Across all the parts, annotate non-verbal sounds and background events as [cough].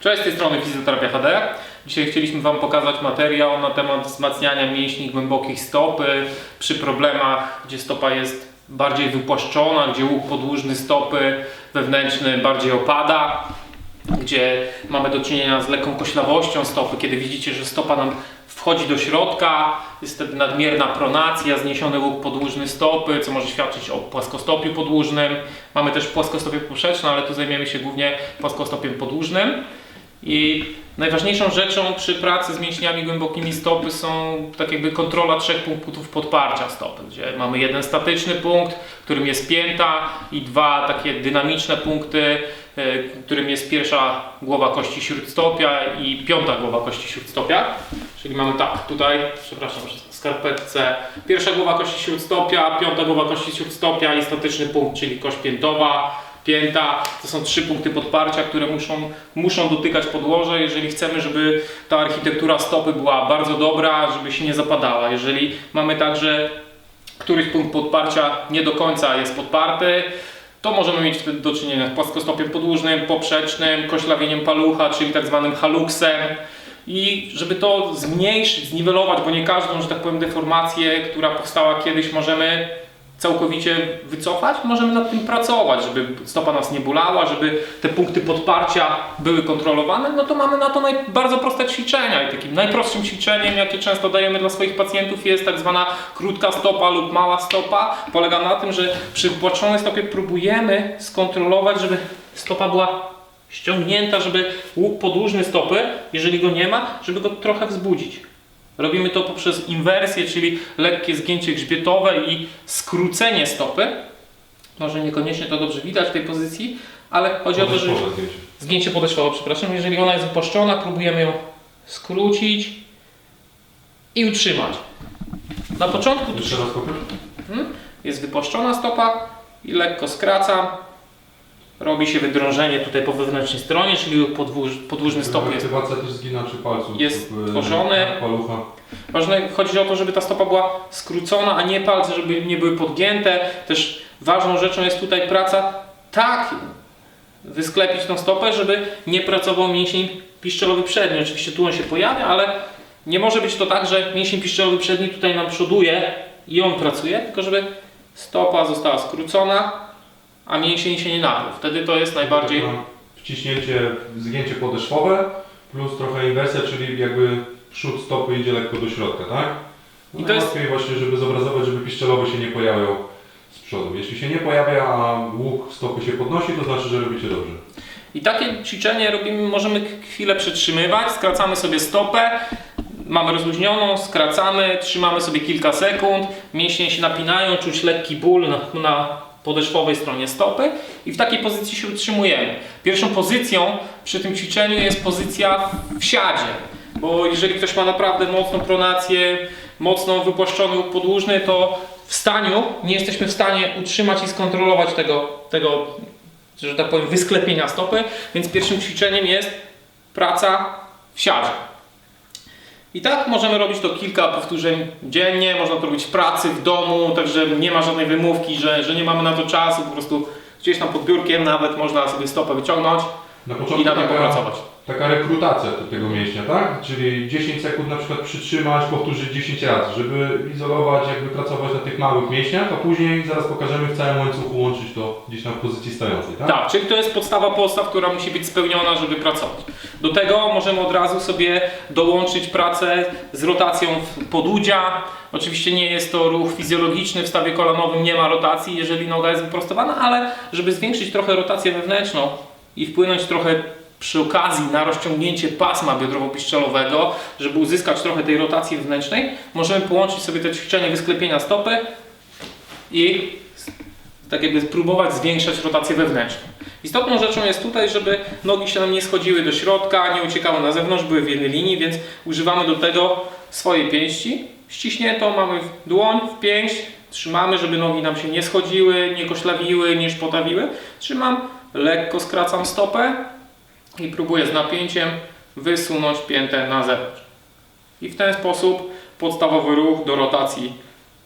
Cześć, z tej strony Fizjoterapia HD. Dzisiaj chcieliśmy Wam pokazać materiał na temat wzmacniania mięśni głębokich stopy przy problemach, gdzie stopa jest bardziej wypłaszczona, gdzie łuk podłużny stopy wewnętrzny bardziej opada, gdzie mamy do czynienia z lekką koślawością stopy, kiedy widzicie, że stopa nam wchodzi do środka, jest wtedy nadmierna pronacja, zniesiony łuk podłużny stopy, co może świadczyć o płaskostopiu podłużnym. Mamy też płaskostopie poprzeczne, ale tu zajmiemy się głównie płaskostopiem podłużnym. I najważniejszą rzeczą przy pracy z mięśniami głębokimi stopy są tak jakby kontrola trzech punktów podparcia stopy, gdzie mamy jeden statyczny punkt, którym jest pięta i dwa takie dynamiczne punkty, y, którym jest pierwsza głowa kości śródstopia i piąta głowa kości śródstopia. Czyli mamy tak, tutaj, przepraszam, w skarpetce, pierwsza głowa kości śródstopia, piąta głowa kości śródstopia i statyczny punkt, czyli kość piętowa, pięta. To są trzy punkty podparcia, które muszą, muszą dotykać podłoże, jeżeli chcemy, żeby ta architektura stopy była bardzo dobra, żeby się nie zapadała. Jeżeli mamy tak, że któryś punkt podparcia nie do końca jest podparty, to możemy mieć wtedy do czynienia z płaskostopiem podłużnym, poprzecznym, koślawieniem palucha, czyli tak zwanym haluksem. I żeby to zmniejszyć, zniwelować, bo nie każdą, że tak powiem, deformację, która powstała kiedyś, możemy całkowicie wycofać, możemy nad tym pracować, żeby stopa nas nie bolała, żeby te punkty podparcia były kontrolowane, no to mamy na to naj, bardzo proste ćwiczenia i takim najprostszym ćwiczeniem, jakie często dajemy dla swoich pacjentów jest tak zwana krótka stopa lub mała stopa. Polega na tym, że przy wypłaczonej stopie próbujemy skontrolować, żeby stopa była ściągnięta, żeby łuk podłużny stopy, jeżeli go nie ma, żeby go trochę wzbudzić. Robimy to poprzez inwersję, czyli lekkie zgięcie grzbietowe i skrócenie stopy. Może niekoniecznie to dobrze widać w tej pozycji, ale chodzi o to, że zgięcie podeszwowe, przepraszam, jeżeli ona jest wypłaszczona, próbujemy ją skrócić i utrzymać. Na początku Jeszcze raz pokaż. jest wypłaszczona stopa i lekko skracam. Robi się wydrążenie tutaj po wewnętrznej stronie, czyli podłuż, podłużny stopy jest Aktywacja też zginaczy palców. jest lub, e, tworzony. Palucha. Ważne, chodzi o to, żeby ta stopa była skrócona, a nie palce, żeby nie były podgięte. Też ważną rzeczą jest tutaj praca tak wysklepić tą stopę, żeby nie pracował mięsień piszczelowy przedni. Oczywiście tu on się pojawia, ale nie może być to tak, że mięsień piszczelowy przedni tutaj nam przoduje i on pracuje, tylko żeby stopa została skrócona, a mięsień się nie napłył. Wtedy to jest najbardziej... Takie Wciśnięcie, zgięcie podeszwowe plus trochę inwersja, czyli jakby przód stopy idzie lekko do środka, tak? No I to jest- właśnie, żeby zobrazować, żeby piszczelowy się nie pojawiał z przodu. Jeśli się nie pojawia, a łuk stopy się podnosi, to znaczy, że robicie dobrze. I takie ćwiczenie robimy, możemy chwilę przytrzymywać, skracamy sobie stopę, mamy rozluźnioną, skracamy, trzymamy sobie kilka sekund, mięśnie się napinają, czuć lekki ból na, na podeszwowej stronie stopy i w takiej pozycji się utrzymujemy. Pierwszą pozycją przy tym ćwiczeniu jest pozycja w siadzie, bo jeżeli ktoś ma naprawdę mocną pronację, mocno wypłaszczony łuk podłużny, to w staniu nie jesteśmy w stanie utrzymać i skontrolować tego, tego że tak powiem, wysklepienia stopy, więc pierwszym ćwiczeniem jest praca w siadzie. I tak możemy robić to kilka powtórzeń dziennie, można to robić w pracy, w domu, także nie ma żadnej wymówki, że, że nie mamy na to czasu, po prostu gdzieś tam pod biurkiem nawet można sobie stopę wyciągnąć Na i na tym popracować. Taka rekrutacja tego mięśnia, tak? Czyli 10 sekund na przykład przytrzymać, powtórzyć 10 razy, żeby izolować, jakby pracować na tych małych mięśniach, a później zaraz pokażemy w całym łańcuchu łączyć to gdzieś tam w pozycji stojącej, tak? Tak, czyli to jest podstawa postaw, która musi być spełniona, żeby pracować. Do tego możemy od razu sobie dołączyć pracę z rotacją podudzia. Oczywiście nie jest to ruch fizjologiczny, w stawie kolanowym nie ma rotacji, jeżeli noga jest wyprostowana, ale żeby zwiększyć trochę rotację wewnętrzną i wpłynąć trochę przy okazji na rozciągnięcie pasma biodrowo-piszczelowego, żeby uzyskać trochę tej rotacji wewnętrznej, możemy połączyć sobie te ćwiczenie wysklepienia stopy i tak jakby spróbować zwiększać rotację wewnętrzną. Istotną rzeczą jest tutaj, żeby nogi się nam nie schodziły do środka, nie uciekały na zewnątrz, były w jednej linii, więc używamy do tego swojej pięści. Ściśniętą mamy w dłoń, w pięść, trzymamy, żeby nogi nam się nie schodziły, nie koślawiły, nie szpotawiły. Trzymam, lekko skracam stopę i próbuję z napięciem wysunąć piętę na zewnątrz. I w ten sposób podstawowy ruch do rotacji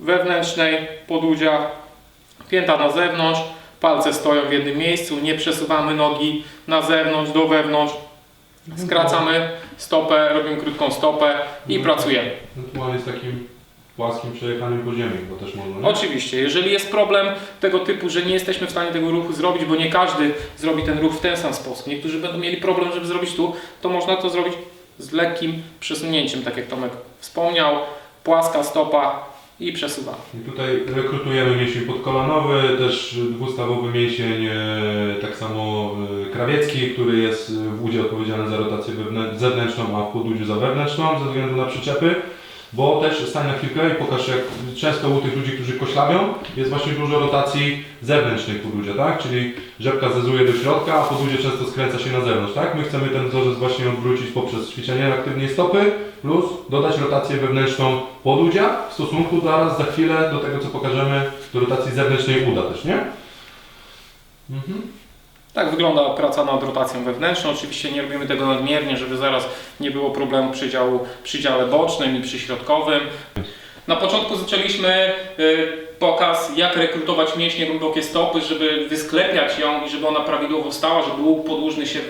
wewnętrznej, podudzia Pięta na zewnątrz, palce stoją w jednym miejscu, nie przesuwamy nogi na zewnątrz, do wewnątrz. Skracamy stopę, robimy krótką stopę i pracujemy. Ewentualnie z takim płaskim przejechaniem po ziemi, bo też można. nie? Oczywiście, jeżeli jest problem tego typu, że nie jesteśmy w stanie tego ruchu zrobić, bo nie każdy zrobi ten ruch w ten sam sposób, niektórzy będą mieli problem, żeby zrobić tu, to można to zrobić z lekkim przesunięciem, tak jak Tomek wspomniał, płaska stopa i przesuwamy. I tutaj rekrutujemy mięsień podkolanowy, też dwustawowy mięsień, e, tak samo e, krawiecki, który jest w udzie odpowiedzialny za rotację wewnę- zewnętrzną, a w podłudziu za wewnętrzną, ze względu na przyczepy. Bo też stań na chwilkę i pokaż, jak często u tych ludzi, którzy koślawią, jest właśnie dużo rotacji zewnętrznej podłudzia, tak? Czyli rzepka zezuje do środka, a podłudzie często skręca się na zewnątrz, tak? My chcemy ten wzorzec właśnie odwrócić poprzez ćwiczenie aktywnej stopy, plus dodać rotację wewnętrzną podłudzia w stosunku zaraz za chwilę do tego, co pokażemy, do rotacji zewnętrznej uda też, nie? Mhm. Tak wygląda praca nad rotacją wewnętrzną. Oczywiście nie robimy tego nadmiernie, żeby zaraz nie było problemu przy, działu, przy dziale bocznym i przy środkowym. Na początku zaczęliśmy y, pokaz, jak rekrutować mięśnie głębokie stopy, żeby wysklepiać ją i żeby ona prawidłowo stała, żeby łuk podłużny się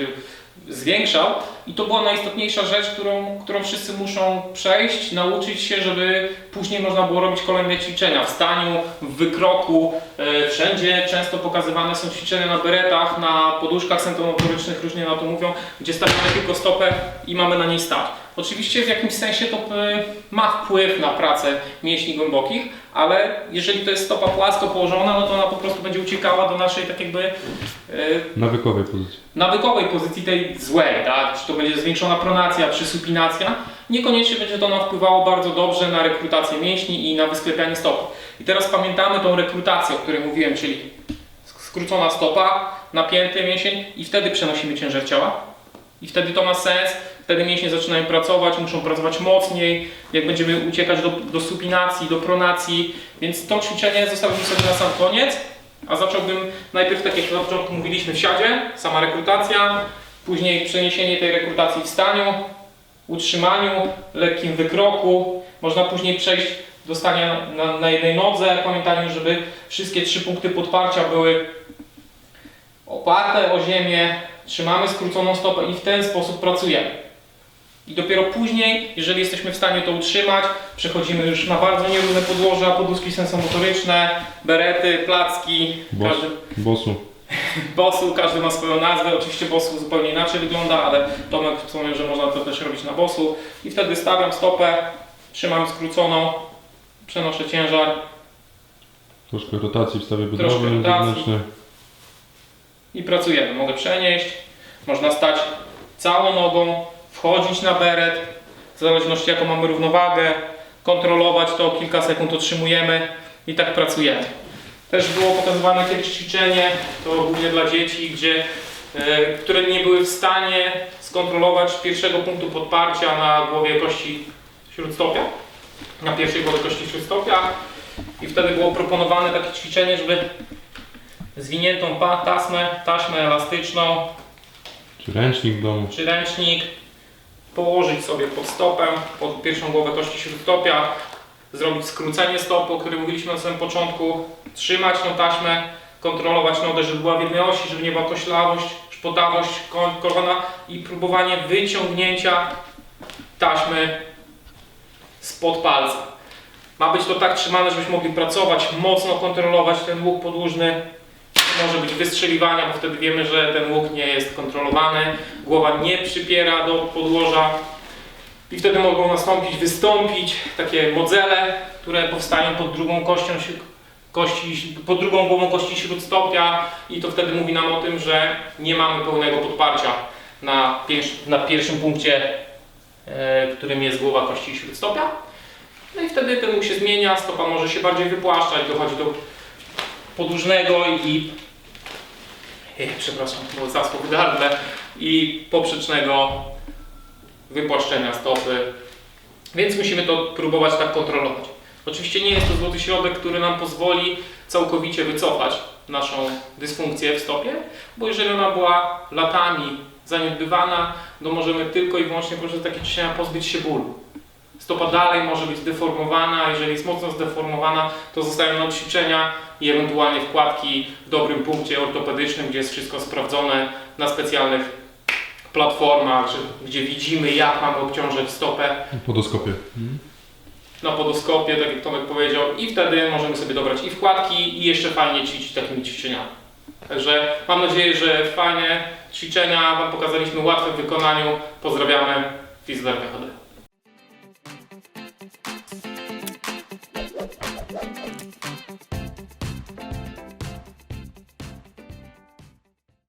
zwiększał. I to była najistotniejsza rzecz, którą, którą wszyscy muszą przejść, nauczyć się, żeby później można było robić kolejne ćwiczenia w staniu, w wykroku. E, Wszędzie często pokazywane są ćwiczenia na beretach, na poduszkach sensomotorycznych, różnie na to mówią, gdzie stawiamy tylko stopę i mamy na niej stać. Oczywiście w jakimś sensie to e, ma wpływ na pracę mięśni głębokich, ale jeżeli to jest stopa płasko położona, no to ona po prostu będzie uciekała do naszej tak jakby e, Nawykowej pozycji. nawykowej pozycji tej złej, tak? Czy to będzie zwiększona pronacja, czy supinacja, niekoniecznie będzie to nam wpływało bardzo dobrze na rekrutację mięśni i na wysklepianie stopy. I teraz pamiętamy tą rekrutację, o której mówiłem, czyli skrócona stopa, napięty mięsień i wtedy przenosimy ciężar ciała. I wtedy to ma sens, wtedy mięśnie zaczynają pracować, muszą pracować mocniej, jak będziemy uciekać do, do supinacji, do pronacji, więc to ćwiczenie zostawiłbym sobie na sam koniec, a zacząłbym najpierw, tak jak na początku mówiliśmy, w siadzie, sama rekrutacja, później przeniesienie tej rekrutacji w staniu, utrzymaniu, lekkim wykroku, można później przejść do stania na, na jednej nodze, pamiętajmy, żeby wszystkie trzy punkty podparcia były oparte o ziemię, trzymamy skróconą stopę i w ten sposób pracujemy. I dopiero później, jeżeli jesteśmy w stanie to utrzymać, przechodzimy już na bardzo nierówne podłoża, poduszki sensomotoryczne, berety, placki, Bos. każdy, Bosu. [laughs] bosu, każdy ma swoją nazwę, oczywiście bosu zupełnie inaczej wygląda, ale Tomek wspomniał, że można to też robić na bosu. I wtedy stawiam stopę, trzymam skróconą, przenoszę ciężar, Troszkę rotacji w stawie Troszkę biodrowym rotacji. zewnętrznej. i pracujemy. Mogę przenieść, można stać całą nogą, wchodzić na beret, w zależności jaką mamy równowagę, kontrolować to, kilka sekund otrzymujemy i tak pracujemy. Też było pokazywane kiedyś ćwiczenie, to głównie dla dzieci, gdzie, e, które nie były w stanie skontrolować pierwszego punktu podparcia na głowie kości śródstopia, na pierwszej głowie kości śródstopia i wtedy było proponowane takie ćwiczenie, żeby zwiniętą taśmę, taśmę elastyczną Czy ręcznik w domu. czy ręcznik, położyć sobie pod stopę, pod pierwszą głowę kości śródstopia, zrobić skrócenie stopy, o którym mówiliśmy na samym początku, trzymać tą taśmę, kontrolować nogę, żeby była w jednej osi, żeby nie była koślawość, szpotawość ko- kolana i próbowanie wyciągnięcia taśmy spod palca. Ma być to tak trzymane, żebyśmy mogli pracować, mocno kontrolować ten łuk podłużny. Może być wystrzeliwania, bo wtedy wiemy, że ten łuk nie jest kontrolowany. Głowa nie przypiera do podłoża. I wtedy mogą nastąpić, wystąpić takie modzele, które powstają pod drugą kością kości, pod drugą głową kości śródstopia i to wtedy mówi nam o tym, że nie mamy pełnego podparcia na, na pierwszym punkcie, e, którym jest głowa kości śródstopia. No i wtedy ten łuk się zmienia, stopa może się bardziej wypłaszczać, dochodzi do podłużnego i e, przepraszam, było zasło w gardle i poprzecznego wypłaszczenia stopy. Więc musimy to próbować tak kontrolować. Oczywiście nie jest to złoty środek, który nam pozwoli całkowicie wycofać naszą dysfunkcję w stopie, bo jeżeli ona była latami zaniedbywana, to możemy tylko i wyłącznie poprzez takie ćwiczenia pozbyć się bólu. Stopa dalej może być deformowana, jeżeli jest mocno zdeformowana, to zostają nam ćwiczenia i ewentualnie wkładki w dobrym punkcie ortopedycznym, gdzie jest wszystko sprawdzone na specjalnych platformach, gdzie widzimy jak mamy obciążać stopę Podoskopie. na podoskopie, tak jak Tomek powiedział, i wtedy możemy sobie dobrać i wkładki i jeszcze fajnie ćwiczyć takimi ćwiczeniami. Także mam nadzieję, że fajne ćwiczenia Wam pokazaliśmy, łatwe w wykonaniu. Pozdrawiamy, Fizlerka HD.